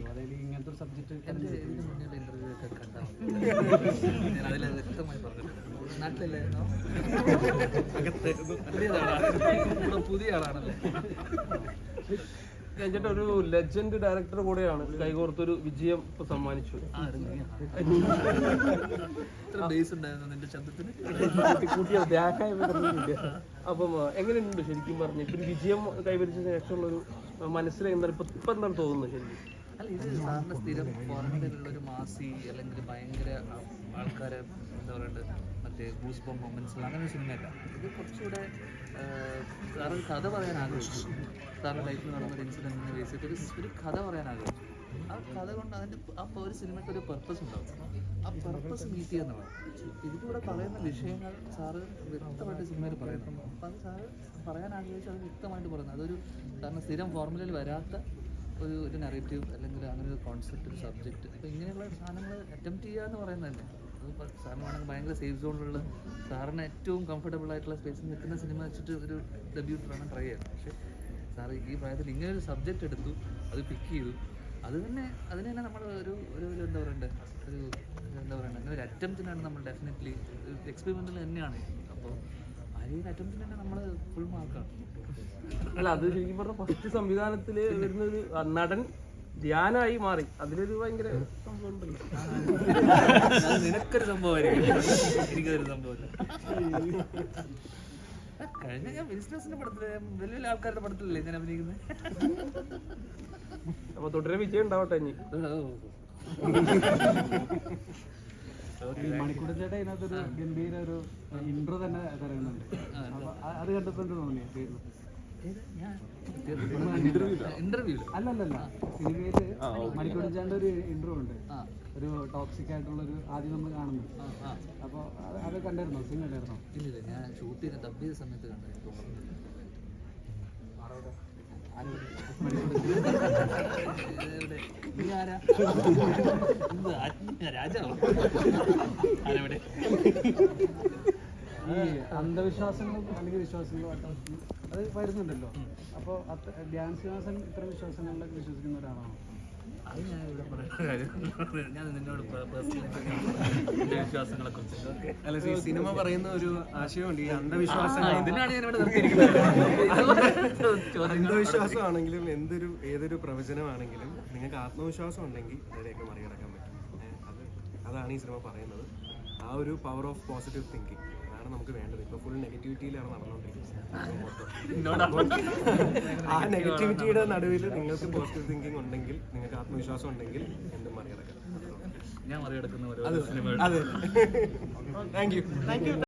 ചെയ്യും? അതായത് ഇങ്ങനത്തെ ഒരു പുതിയതാണ് പുതിയ ആളാണല്ലേ ഒരു ലെജൻഡ് ഡയറക്ടർ കൂടെയാണ് കൈകോർത്തൊരു വിജയം ഇപ്പൊ സമ്മാനിച്ചു. ഇത്ര ബേസ് ഉണ്ടായിരുന്നു നിന്റെ ശബ്ദത്തിന് കൂട്ടിയ ബ്യാക്കായ വിവരങ്ങളില്ല. അപ്പം എങ്ങനെയുണ്ട് ശരിക്കും പറഞ്ഞു? ഇപ്പൊ വിജയം കൈവരിച്ച ശേഷമുള്ള ഒരു മനസ്സിൽ എന്താണ് ഇപ്പൊ ഇപ്പൊ എന്താണ് തോന്നുന്നത് ശരിക്കും? അല്ല ഇത് സ്ഥിരം ഫോറിനിലുള്ള ഒരു മാസി അല്ലെങ്കിൽ ഭയങ്കര ആൾക്കാരെ എന്താ പറയണ്ടത് മറ്റേ ഗൂസ് ബോം മൊമെന്റ്സ് അങ്ങനെ ഒരു ഇത് കുറച്ചുകൂടെ സാറ് കഥ പറയാൻ ആഗ്രഹിച്ചു. സാറിന്റെ ലൈഫിൽ നടന്ന ഒരു ബേസ് ചെയ്തിട്ട് ഒരു കഥ പറയാൻ ആഗ്രഹിച്ചു. ആ കഥ കൊണ്ട് അതിന്റെ അപ്പോൾ ഒരു സിനിമയ്ക്ക് ഒരു പർപ്പസ് ഉണ്ടാവും. ആ പർപ്പസ് മീറ്റ് ചെയ്യുന്നതാണ് ഇതിലൂടെ പറയുന്ന വിഷയങ്ങൾ സാറ് വ്യക്തമായിട്ട് സിനിമയിൽ പറയുന്നു അപ്പോൾ അത് പറയാൻ ആഗ്രഹിച്ചു അത് വ്യക്തമായിട്ട് പറയുന്നത് അതൊരു കാരണം സ്ഥിരം ഫോർമുലയിൽ വരാത്ത ഒരു ഒരു നെറേറ്റീവ് അല്ലെങ്കിൽ അങ്ങനെ ഒരു കോൺസെപ്റ്റ് ഒരു സബ്ജക്റ്റ് അപ്പോൾ ഇങ്ങനെയുള്ള സാധനങ്ങൾ അറ്റംപ്റ്റ് ചെയ്യുക എന്ന് പറയുന്നത് തന്നെ അതിപ്പോൾ സാറിന് വേണമെങ്കിൽ ഭയങ്കര സേഫ് സോണിലുള്ള സാറിന് ഏറ്റവും കംഫർട്ടബിൾ ആയിട്ടുള്ള സ്പേസിൽ നിൽക്കുന്ന സിനിമ വെച്ചിട്ട് ഒരു ഡെബ്യൂട്ട് വേണം ട്രൈ ചെയ്യാൻ. പക്ഷേ സാർ ഈ പ്രായത്തിൽ ഇങ്ങനെ ഒരു സബ്ജക്റ്റ് എടുത്തു അത് പിക്ക് ചെയ്തു. അത് തന്നെ അതിന് തന്നെ നമ്മൾ ഒരു ഒരു എന്താ പറയണ്ടേ? ഒരു എന്താ പറയണ്ടേ? അങ്ങനെ ഒരു അറ്റംപ്റ്റിനാണ് നമ്മൾ ഡെഫിനറ്റ്ലി എക്സ്പെരിമെന്റിൽ തന്നെയാണ്. അപ്പോൾ അല്ല അത് ശരിക്കും പറഞ്ഞ ഫസ്റ്റ് സംവിധാനത്തിൽ വരുന്നത് നടൻ ധ്യാനായി മാറി. അതിലൊരു ഭയങ്കര സംഭവം ഉണ്ടല്ലോ അത് നിനക്കൊരു സംഭവമായിരിക്കും. എനിക്കൊരു സംഭവമില്ല. കഴിഞ്ഞ ഞാൻ ബിസിനസിന്റെ പടത്തിൽ വലിയ വലിയ ആൾക്കാരുടെ പടത്തിലല്ലേ ഞാൻ അഭിനയിക്കുന്നത് അപ്പൊ തുടരെ വിജയം ഉണ്ടാവട്ടെ ഇനി. മണിക്കൂർ ചേട്ടൻ ഇതിനകത്തൊരു ഗംഭീര ഒരു ഇൻട്രോ തന്നെ തരുന്നുണ്ട് അപ്പൊ അത് എന്ത് തോന്നി? അല്ലല്ലല്ല. സിനിമയിൽ മണിക്കൂടിച്ചാണ്ട് ഒരു ഇൻട്രോ ഉണ്ട്. ഒരു ടോക്സിക് ആയിട്ടുള്ള ഒരു ആദ്യം നമ്മൾ കാണുന്നു അപ്പോൾ അത് കണ്ടായിരുന്നോ? സിനിമ കണ്ടായിരുന്നോ? ഇല്ല ഞാൻ ഷൂട്ട് ചെയ്ത ഡബ് ചെയ്ത സമയത്ത് കണ്ടായിരുന്നു. രാജാവോ? ആരെവിടെ? ഈ അന്ധവിശ്വാസങ്ങളും അല്ലെങ്കിൽ വിശ്വാസങ്ങളും അത് വരുന്നുണ്ടല്ലോ അപ്പോൾ ധ്യാൻ ശ്രീനിവാസൻ ഇത്തരം വിശ്വാസങ്ങളിലൊക്കെ വിശ്വസിക്കുന്ന ഒരാളാണോ ഞാൻ അല്ല സിനിമ പറയുന്ന ഒരു ആശയമുണ്ട് ഈ അന്ധവിശ്വാസം ഇതിനാണ് ഞാൻ ഇവിടെ നിർത്തിയിരിക്കുന്നത് അന്ധവിശ്വാസമാണെങ്കിലും എന്തൊരു ഏതൊരു പ്രവചനമാണെങ്കിലും നിങ്ങൾക്ക് ആത്മവിശ്വാസം ഉണ്ടെങ്കിൽ അതിനെയൊക്കെ മറികടക്കാൻ പറ്റും അത്. അതാണ് ഈ സിനിമ പറയുന്നത് ആ ഒരു പവർ ഓഫ് പോസിറ്റീവ് തിങ്കിങ് അതാണ് നമുക്ക് വേണ്ടത്. ഇപ്പൊ ഫുൾ നെഗറ്റിവിറ്റിയിലാണ് നടന്നുകൊണ്ടിരിക്കുന്നത്. ആ നെഗറ്റിവിറ്റിയുടെ നടുവിൽ നിങ്ങൾക്ക് പോസിറ്റീവ് തിങ്കിങ് ഉണ്ടെങ്കിൽ നിങ്ങൾക്ക് ആത്മവിശ്വാസം ഉണ്ടെങ്കിൽ എന്തും മറികടക്കാം. ഞാൻ മറികടക്കുന്ന താങ്ക് യു